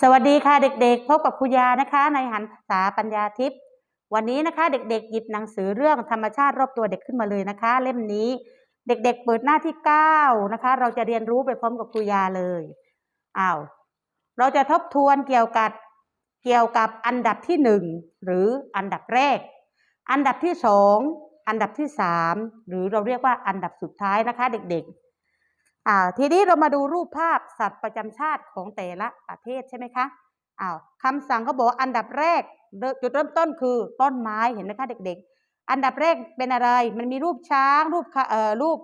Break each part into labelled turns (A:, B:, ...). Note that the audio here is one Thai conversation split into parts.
A: สวัสดีค่ะเด็กๆ พบกับครูยานะคะ ในหันภาษาปัญญาทิพย์วันนี้นะคะเด็กๆ หยิบหนังสือเรื่องธรรมชาติรอบตัวเด็กขึ้นมาเลยนะคะ เล่มนี้เด็กๆ เปิดหน้าที่ 9 นะคะ เราจะเรียนรู้ไปพร้อมกับครูยาเลยอ้าวเราจะทบทวนเกี่ยวกับเกี่ยวกับอันดับที่หนึ่งหรืออันดับแรก อันดับที่สองอันดับที่สามหรือเราเรียกว่าอันดับสุดท้ายนะคะ เด็กๆ อ่าทีนี้เรามาดูรูปภาพสัตว์ประจำชาติของแต่ละประเทศใช่ไหมคะอ้าวคำสั่งเขาบอกอันดับแรกจุดเริ่มต้นคือต้นไม้เห็นไหมคะเด็ก ๆ อันดับแรกเป็นอะไร มันมีรูปช้าง รูปคาเอ่อรูป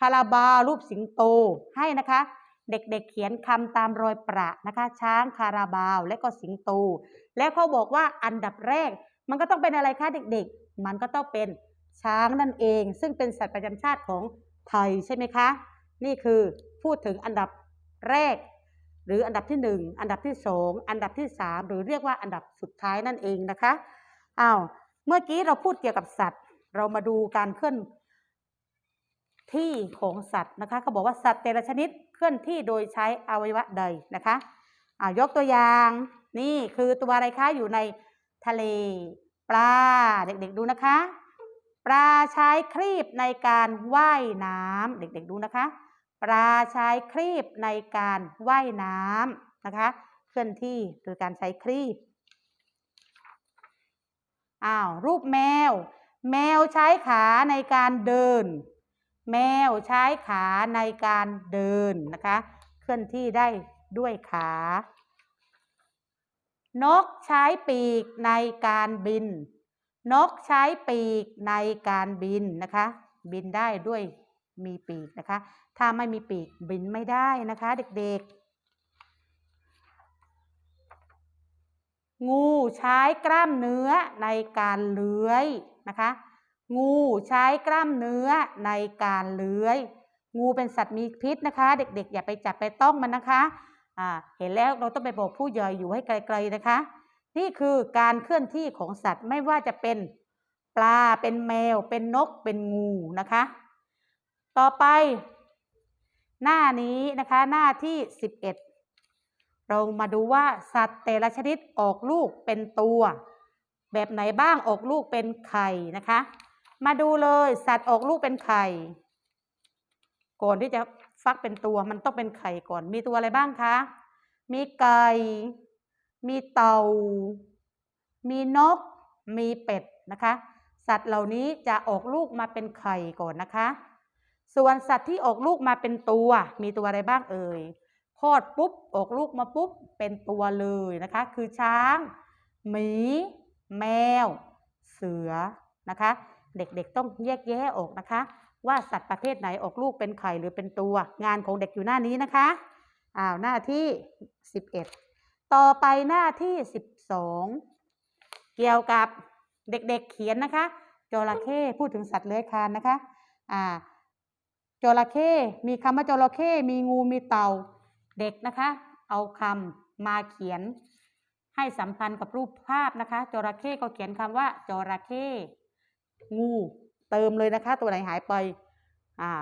A: คาราบา รูปสิงโตให้นะคะ เด็กๆเขียนคำตามรอยประนะคะ ช้างคาราบาวและก็สิงโต แล้วเขาบอกว่าอันดับแรก มันก็ต้องเป็นอะไรคะเด็ก ๆ มันก็ต้องเป็นช้างนั่นเอง ซึ่งเป็นสัตว์ประจำชาติของไทยใช่ไหมคะ นี่คือพูดถึงอันดับแรก หรืออันดับที่หนึ่งอันดับที่สองอันดับที่สามหรือเรียกว่าอันดับสุดท้ายนั่นเองนะคะอ้าวเมื่อกี้เราพูดเกี่ยวกับสัตว์ เรามาดูการเคลื่อนที่ของสัตว์นะคะเขาบอกว่าสัตว์แต่ละชนิดเคลื่อนที่โดยใช้อวัยวะใดนะคะอ้าวยกตัวอย่างนี่คือตัวอะไรคะอยู่ในทะเลปลาเด็กๆดูนะคะ ปลาใช้ครีบในการว่ายน้ำเด็กๆดูนะคะ ปลาใช้ครีบในการว่ายน้ำนะคะ เคลื่อนที่โดยการใช้ครีบอ้าวรูปแมว แมวใช้ขาในการเดิน แมวใช้ขาในการเดินนะคะ เคลื่อนที่ได้ด้วยขา นกใช้ปีกในการบิน นกใช้ปีกในการบินนะคะ บินได้ด้วยมีปีกนะคะ ถ้าไม่มีปีกบินไม่ได้นะคะ เด็กๆ งูใช้กล้ามเนื้อในการเลื้อยนะคะ งูใช้กล้ามเนื้อในการเลื้อย งูเป็นสัตว์มีพิษนะคะ เด็กๆ อย่าไปจับไปต้องมันนะคะ อ่า เห็นแล้วเราต้องไปบอกผู้ใหญ่อยู่ให้ไกลๆนะคะ นี่คือการเคลื่อนที่ของสัตว์ไม่ว่าจะเป็นปลาเป็นแมว เป็นนกเป็นงูนะคะ ต่อไป หน้านี้นะคะหน้าที่ 11 เรามาดูว่าสัตว์แต่ละชนิดออกลูกเป็นตัว แบบไหนบ้างออกลูกเป็นไข่นะคะ มาดูเลยสัตว์ออกลูกเป็นไข่ก่อนที่จะฟักเป็นตัวมันต้องเป็นไข่ก่อนมีตัวอะไรบ้างคะ มีไก่ มีเต่า มีนก มีเป็ดนะคะ สัตว์เหล่านี้จะออกลูกมาเป็นไข่ก่อนนะคะ ส่วนสัตว์ที่ออกลูกมาเป็นตัว มีตัวอะไรบ้างเอ่ยคลอดปุ๊บออกลูกมาปุ๊บเป็นตัวเลยนะคะ คือช้าง หมี แมว เสือนะคะ เด็กๆต้องแยกแยะออกนะคะ ว่าสัตว์ประเภทไหนออกลูกเป็นไข่หรือเป็นตัว งานของเด็กอยู่หน้านี้นะคะอ้าวหน้าที่ 11 ต่อไปหน้าที่12เกี่ยวกับเด็กๆเขียนนะคะจระเข้พูดถึงสัตว์เลื้อยคลานนะคะอ่าจระเข้มีคำว่าจระเข้มีงูมีเต่าเด็กนะคะ เอาคำมาเขียน ให้สัมพันธ์กับรูปภาพนะคะจระเข้ก็เขียนคำว่าจระเข้งู เติมเลยนะคะ ตัวไหนหายไปอ่า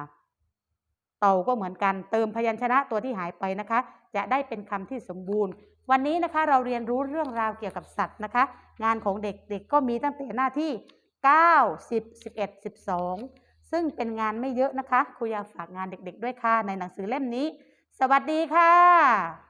A: เต่าก็เหมือนกันเติมพยัญชนะตัวที่หายไปนะคะ จะได้เป็นคำที่สมบูรณ์ วันนี้นะคะเราเรียนรู้เรื่องราวเกี่ยวกับสัตว์นะคะ งานของเด็กๆก็มีตั้งแต่หน้าที่ 9 10 11 12 ซึ่งเป็นงานไม่เยอะนะคะครูอยากฝากงานเด็กๆด้วยค่ะในหนังสือเล่มนี้ สวัสดีค่ะ